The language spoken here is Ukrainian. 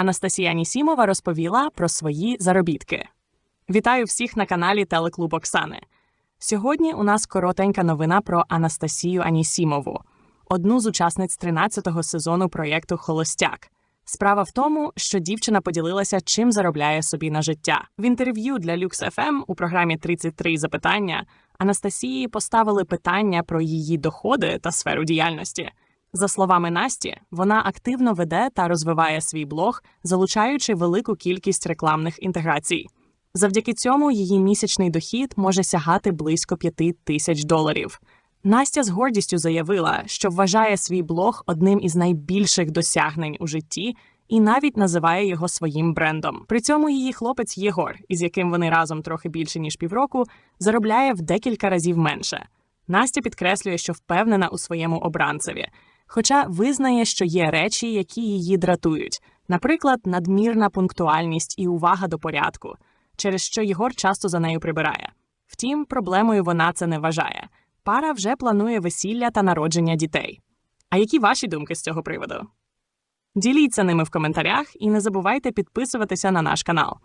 Анастасія Анісімова розповіла про свої заробітки. Вітаю всіх на каналі Телеклуб Оксани. Сьогодні у нас коротенька новина про Анастасію Анісімову, одну з учасниць 13-го сезону проєкту Холостяк. Справа в тому, що дівчина поділилася, чим заробляє собі на життя. В інтерв'ю для Lux FM у програмі «33 запитання Анастасії поставили питання про її доходи та сферу діяльності. За словами Насті, вона активно веде та розвиває свій блог, залучаючи велику кількість рекламних інтеграцій. Завдяки цьому її місячний дохід може сягати близько 5 тисяч доларів. Настя з гордістю заявила, що вважає свій блог одним із найбільших досягнень у житті і навіть називає його своїм брендом. При цьому її хлопець Єгор, із яким вони разом трохи більше ніж півроку, заробляє в декілька разів менше. Настя підкреслює, що впевнена у своєму обранцеві, хоча визнає, що є речі, які її дратують, наприклад, надмірна пунктуальність і увага до порядку, через що Єгор часто за нею прибирає. Втім, проблемою вона це не вважає. Пара вже планує весілля та народження дітей. А які ваші думки з цього приводу? Діліться ними в коментарях і не забувайте підписуватися на наш канал.